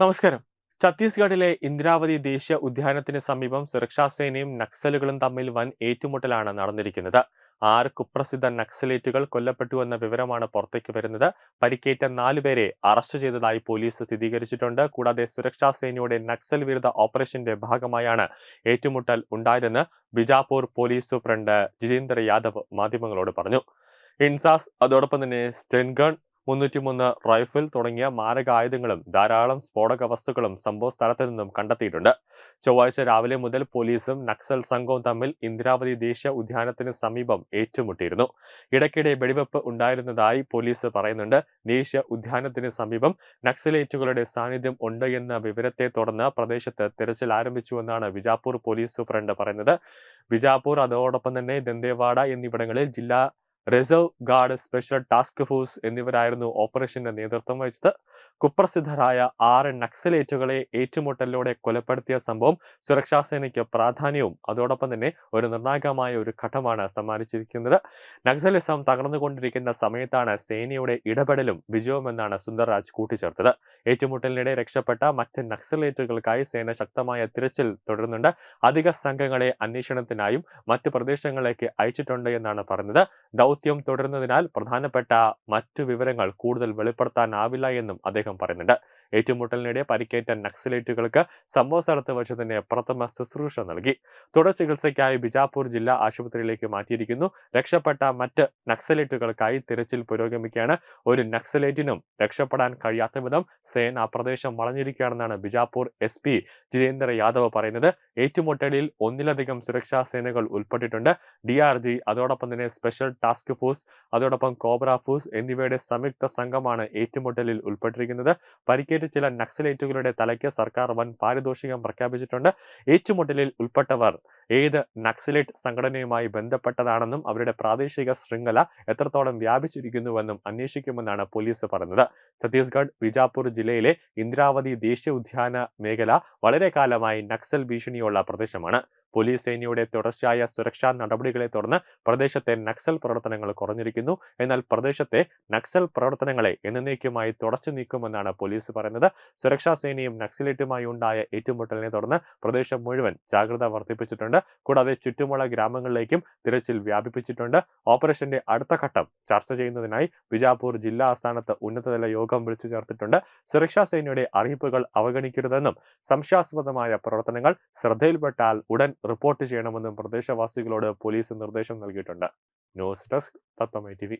നമസ്കാരം. ഛത്തീസ്ഗഡിലെ ഇന്ദ്രാവതി ദേശീയ ഉദ്യാനത്തിന് സമീപം സുരക്ഷാ സേനയും നക്സലുകളും തമ്മിൽ വൻ ഏറ്റുമുട്ടലാണ് നടന്നിരിക്കുന്നത്. ആറ് കുപ്രസിദ്ധ നക്സലേറ്റുകൾ കൊല്ലപ്പെട്ടു കൊല്ലപ്പെട്ടുവെന്ന വിവരമാണ് പുറത്തേക്ക് വരുന്നത്. പരിക്കേറ്റ നാലുപേരെ അറസ്റ്റ് ചെയ്തതായി പോലീസ് സ്ഥിരീകരിച്ചിട്ടുണ്ട്. കൂടാതെ സുരക്ഷാ സേനയുടെ നക്സൽ വിരുദ്ധ ഓപ്പറേഷന്റെ ഭാഗമായാണ് ഏറ്റുമുട്ടൽ ഉണ്ടായതെന്ന് ബിജാപൂർ പോലീസ് സൂപ്രണ്ട് ജിതേന്ദ്ര യാദവ് മാധ്യമങ്ങളോട് പറഞ്ഞു. ഇൻസാസ് അതോടൊപ്പം തന്നെ സ്റ്റെൻഗൺ മുന്നൂറ്റിമൂന്ന് റൈഫിൾ തുടങ്ങിയ മാരകായുധങ്ങളും ധാരാളം സ്ഫോടക വസ്തുക്കളും സംഭവ സ്ഥലത്ത് നിന്നും കണ്ടെത്തിയിട്ടുണ്ട്. ചൊവ്വാഴ്ച രാവിലെ മുതൽ പോലീസും നക്സൽ സംഘവും തമ്മിൽ ഇന്ദിരാവതി ദേശീയ ഉദ്യാനത്തിന് സമീപം ഏറ്റുമുട്ടിയിരുന്നു. ഇടയ്ക്കിടെ വെടിവെപ്പ് ഉണ്ടായിരുന്നതായി പോലീസ് പറയുന്നുണ്ട്. ദേശീയ ഉദ്യാനത്തിന് സമീപം നക്സലേറ്റുകളുടെ സാന്നിധ്യം ഉണ്ട് എന്ന വിവരത്തെ തുടർന്ന് പ്രദേശത്ത് തിരച്ചിൽ ആരംഭിച്ചുവെന്നാണ് വിജാപൂർ പോലീസ് സൂപ്രണ്ട് പറയുന്നത്. വിജാപൂർ അതോടൊപ്പം തന്നെ ദന്തേവാഡ എന്നിവിടങ്ങളിൽ ജില്ലാ reserve guard special task force എന്നിവരായിരുന്നു ഓപ്പറേഷന്റെ നേതൃത്വം വഹിച്ചത്. കുപ്രസിദ്ധരായ ആറ് നക്സലേറ്റുകളെ ഏറ്റുമുട്ടലിലൂടെ കൊലപ്പെടുത്തിയ സംഭവം സുരക്ഷാസേനയ്ക്ക് പ്രാധാന്യവും അതോടൊപ്പം തന്നെ ഒരു നിർണായകമായ ഒരു ഘട്ടമാണ് സമ്മാനിച്ചിരിക്കുന്നത്. നക്സലിസം തകർന്നുകൊണ്ടിരിക്കുന്ന സമയത്താണ് സേനയുടെ ഇടപെടലും വിജയവുമെന്നാണ് സുന്ദർരാജ് കൂട്ടിച്ചേർത്തത്. ഏറ്റുമുട്ടലിനിടെ രക്ഷപ്പെട്ട മറ്റ് നക്സലേറ്റുകൾക്കായി സേന ശക്തമായ തിരച്ചിൽ തുടരുന്നുണ്ട്. അധിക സംഘങ്ങളെ അന്വേഷണത്തിനായും മറ്റ് പ്രദേശങ്ങളിലേക്ക് അയച്ചിട്ടുണ്ട് എന്നാണ് പറഞ്ഞത്. ദൗത്യം തുടരുന്നതിനാൽ പ്രധാനപ്പെട്ട മറ്റു വിവരങ്ങൾ കൂടുതൽ വെളിപ്പെടുത്താനാവില്ല എന്നും അദ്ദേഹം പറയുന്നുണ്ട്. ഏറ്റുമുട്ടലിനിടെ പരിക്കേറ്റ നക്സലേറ്റുകൾക്ക് സംഭവ സ്ഥലത്ത് വെച്ച് തന്നെ പ്രഥമ ശുശ്രൂഷ നൽകി. തുടർ ചികിത്സയ്ക്കായി ബിജാപൂർ ജില്ലാ ആശുപത്രിയിലേക്ക് മാറ്റിയിരിക്കുന്നു. രക്ഷപ്പെട്ട മറ്റ് നക്സലേറ്റുകൾക്കായി തിരച്ചിൽ പുരോഗമിക്കുകയാണ്. ഒരു നക്സലേറ്റിനും രക്ഷപ്പെടാൻ കഴിയാത്ത വിധം സേന പ്രദേശം വളഞ്ഞിരിക്കുകയാണെന്നാണ് ബിജാപൂർ എസ് പി ജിതേന്ദ്ര യാദവ് പറയുന്നത്. ഏറ്റുമുട്ടലിൽ ഒന്നിലധികം സുരക്ഷാ സേനകൾ ഉൾപ്പെട്ടിട്ടുണ്ട്. ഡി ആർ ജി അതോടൊപ്പം തന്നെ സ്പെഷ്യൽ ടാസ്ക് ഫോഴ്സ് അതോടൊപ്പം കോബ്ര ഫോഴ്സ് എന്നിവയുടെ സംയുക്ത സംഘമാണ് ഏറ്റുമുട്ടലിൽ ഉൾപ്പെട്ടിരിക്കുന്നത്. പരിക്കേറ്റ ചില നക്സലേറ്റുകളുടെ തലയ്ക്ക് സർക്കാർ വൻ പാരിതോഷികം പ്രഖ്യാപിച്ചിട്ടുണ്ട്. ഏറ്റുമുട്ടലിൽ ഉൾപ്പെട്ടവർ ഏത് നക്സലേറ്റ് സംഘടനയുമായി ബന്ധപ്പെട്ടതാണെന്നും അവരുടെ പ്രാദേശിക ശൃംഖല എത്രത്തോളം വ്യാപിച്ചിരിക്കുന്നുവെന്നും അന്വേഷിക്കുമെന്നാണ് പോലീസ് പറഞ്ഞത്. ഛത്തീസ്ഗഡ് ബിജാപൂർ ജില്ലയിലെ ഇന്ദ്രാവതി ദേശീയ ഉദ്യാന മേഖല വളരെ കാലമായി നക്സൽ ഭീഷണിയുള്ള പ്രദേശമാണ്. പോലീസ് സേനയുടെ തുടർച്ചയായ സുരക്ഷാ നടപടികളെ തുടർന്ന് പ്രദേശത്തെ നക്സൽ പ്രവർത്തനങ്ങൾ കുറഞ്ഞിരിക്കുന്നു. എന്നാൽ പ്രദേശത്തെ നക്സൽ പ്രവർത്തനങ്ങളെ എന്നേക്കുമായി തുടച്ചു നീക്കുമെന്നാണ് പോലീസ് പറയുന്നത്. സുരക്ഷാ സേനയും നക്സലേറ്റുമായി ഉണ്ടായ ഏറ്റുമുട്ടലിനെ തുടർന്ന് പ്രദേശം മുഴുവൻ ജാഗ്രത വർദ്ധിപ്പിച്ചിട്ടുണ്ട്. കൂടാതെ ചുറ്റുമുള്ള ഗ്രാമങ്ങളിലേക്കും തിരച്ചിൽ വ്യാപിപ്പിച്ചിട്ടുണ്ട്. ഓപ്പറേഷന്റെ അടുത്ത ഘട്ടം ചർച്ച ചെയ്യുന്നതിനായി ബിജാപൂർ ജില്ലാ ആസ്ഥാനത്ത് ഉന്നതതല യോഗം വിളിച്ചു ചേർത്തിട്ടുണ്ട്. സുരക്ഷാ സേനയുടെ അറിയിപ്പുകൾ അവഗണിക്കരുതെന്നും സംശയാസ്പദമായ പ്രവർത്തനങ്ങൾ ശ്രദ്ധയിൽപ്പെട്ടാൽ ഉടൻ റിപ്പോർട്ട് ചെയ്യണമെന്നും പ്രദേശവാസികളോട് പോലീസ് നിർദ്ദേശം നൽകിയിട്ടുണ്ട്. ന്യൂസ് ഡെസ്ക് തത്തമ്മ ടി